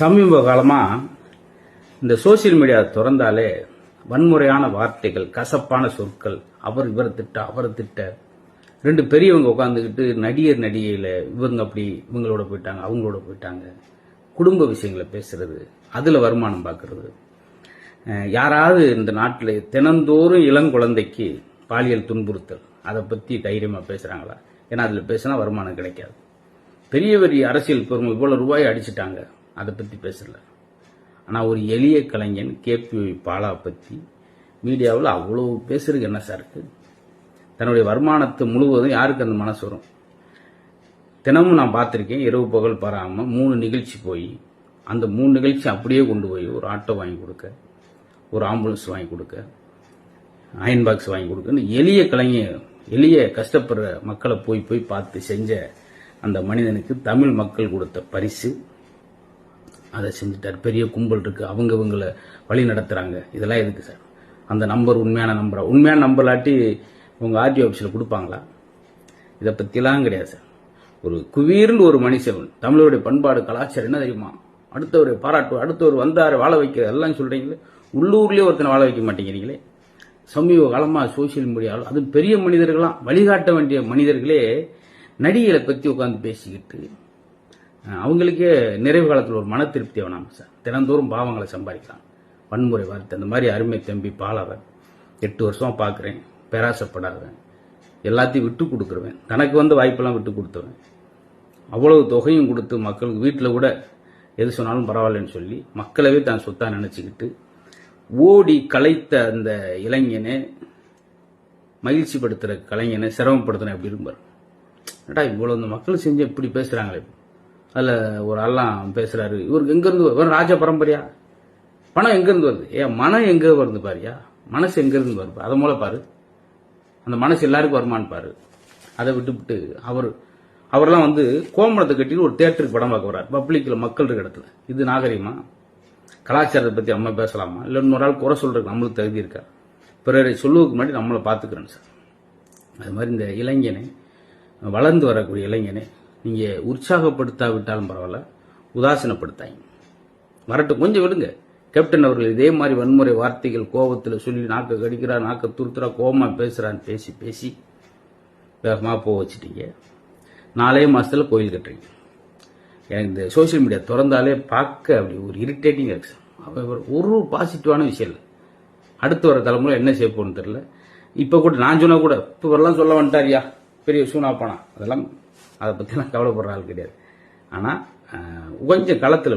சமீப காலமாக இந்த சோஷியல் மீடியா திறந்தாலே வன்முறையான வார்த்தைகள் கசப்பான சொற்கள் அவர் இவர் திட்ட அவர் திட்ட. ரெண்டு பெரியவங்க உட்காந்துக்கிட்டு நடிகர் நடிகையில் இவங்க அப்படி இவங்களோட போயிட்டாங்க அவங்களோட போயிட்டாங்க. குடும்ப விஷயங்களை பேசுறது அதில் வருமானம் பார்க்கறது யாராவது இந்த நாட்டில் தினந்தோறும் இளங்குழந்தைக்கு பாலியல் துன்புறுத்தல் அதை பற்றி தைரியமாக பேசுகிறாங்களா ஏன்னா அதில் பேசினா வருமானம் கிடைக்காது. பெரிய பெரிய அரசியல் பெருமை இவ்வளோ ரூபாய் அடிச்சிட்டாங்க. அதை பற்றி பேசல. ஆனால் ஒரு எளிய கலைஞன் கேபி பாலா பற்றி மீடியாவில் அவ்வளோ பேசுறதுக்கு என்ன சார் இருக்குது தன்னுடைய வருமானத்தை முழுவதும் யாருக்கு அந்த மனசு வரும்? தினமும் நான் பார்த்துருக்கேன் இரவு பகல் பாராமல் மூணு நிகழ்ச்சி போய் அந்த மூணு நிகழ்ச்சி அப்படியே கொண்டு போய் ஒரு ஆட்டோ வாங்கி கொடுக்க ஒரு ஆம்புலன்ஸ் வாங்கி கொடுக்க அயன் பாக்ஸ் வாங்கி கொடுக்கன்னு எளிய கலைஞர் எளிய கஷ்டப்படுற மக்களை போய் போய் பார்த்து செஞ்ச அந்த மனிதனுக்கு தமிழ் மக்கள் கொடுத்த பரிசு. அதை செஞ்சுட்டார். பெரிய கும்பல் இருக்கு. அவங்க இவங்களை வழி நடத்துறாங்க. இதெல்லாம் எதுக்கு சார்? அந்த நம்பர் உண்மையான நம்பரா? உண்மையான நம்பர்லாட்டி உங்கள் உங்க ஆர்டி ஆஃபீஸில் கொடுப்பாங்களா? இதை பற்றிலாம் கிடையாது சார். ஒரு குவீர்னு ஒரு மனுஷன் தமிழருடைய பண்பாடு கலாச்சாரம் என்ன தெரியுமா? அடுத்தவர் பாராட்டு அடுத்தவர் வந்தார் வாழ வைக்க எல்லாம் சொல்றீங்களே? உள்ளூர்லேயே ஒருத்தனை வாழ வைக்க மாட்டேங்கிறீங்களே? சமீப காலமாக சோசியல் மீடியாவில் அது பெரிய மனிதர்களாம் வழிகாட்ட வேண்டிய மனிதர்களே நடிகளை பற்றி உட்காந்து பேசிக்கிட்டு அவங்களுக்கே நிறைவு காலத்தில் ஒரு மன திருப்தி வேணாம் சார் தினந்தோறும் பாவங்களை சம்பாதிக்கலாம். வன்முறை வார்த்தை அந்த மாதிரி அருமை தம்பி பாலாவன். எட்டு வருஷமாக பார்க்குறேன் பேராசப்படாதவன் எல்லாத்தையும் விட்டு கொடுக்குறவன். தனக்கு வந்து வாய்ப்பெல்லாம் விட்டு கொடுத்தவன். அவ்வளவு தொகையும் கொடுத்து மக்களுக்கு வீட்டில் கூட எது சொன்னாலும் பரவாயில்லன்னு சொல்லி மக்களவே தான் சொத்தாக நினச்சிக்கிட்டு ஓடி கலைத்த அந்த இளைஞனை மகிழ்ச்சிப்படுத்துற கலைஞனை சிரமப்படுத்தின அப்படி இருப்பார் ஏடா இவ்வளோ இந்த மக்கள் செஞ்சு இப்படி பேசுகிறாங்களே அதில் ஒரு ஆள்லாம் பேசுகிறாரு இவருக்கு எங்கேருந்து வரும் ராஜ பரம்பரையா? பணம் எங்கேருந்து வருது? ஏன் மனம் எங்கே வருது பாரியா? மனசு எங்கேருந்து வருது? அதை மூலம் பாரு. அந்த மனசு எல்லாருக்கும் வருமானு பாரு. அதை விட்டுவிட்டு அவர் அவரெல்லாம் வந்து கோமணத்தை கட்டிட்டு ஒரு தேட்டருக்கு படம் பார்க்க வர்றார். பப்ளிக்கில் மக்கள் இருக்க இடத்துல. இது நாகரிகமா? கலாச்சாரத்தை பற்றி அம்மா பேசலாமா? இல்லை இன்னொரு ஆள் குறை சொல்கிறதுக்கு நம்மளுக்கு தகுதி இருக்கா? பிறரை சொல்லுவதுக்கு முன்னாடி நம்மளை பார்த்துக்கிறேன் சார். அது மாதிரி இந்த இளைஞனை வளர்ந்து வரக்கூடிய இளைஞனை நீங்க உற்சாகப்படுத்தாவிட்டாலும் பரவாயில்ல உதாசீனப்படுத்தாங்க வரட்டும் கொஞ்சம் விடுங்க. கேப்டன் அவர்கள் இதே மாதிரி வன்முறை வார்த்தைகள் கோபத்தில் சொல்லி நாக்க கடிக்கிறா நாக்க துருத்துறா கோபமாக பேசுறான்னு பேசி பேசி வேகமாக போக வச்சுட்டீங்க. நாலே மாதத்தில் கோயில் கட்டுறீங்க. எனக்கு இந்த சோஷியல் மீடியா திறந்தாலே பார்க்க அப்படி ஒரு இரிட்டேட்டிங் இருக்கு. சார். ஒரு- பாசிட்டிவான விஷயம் இல்லை. அடுத்து வர தலைமுறை என்ன செய்ய போகணும்னு தெரியல. இப்போ கூட நான் சொன்னால் கூட இப்போ வரலாம் சொல்ல வந்துட்டாரியா? பெரிய சூனாப்பானா அதெல்லாம் அதை பற்றிலாம் கவலைப்படுற ஆள் கிடையாது. ஆனால் கொஞ்சம் களத்தில்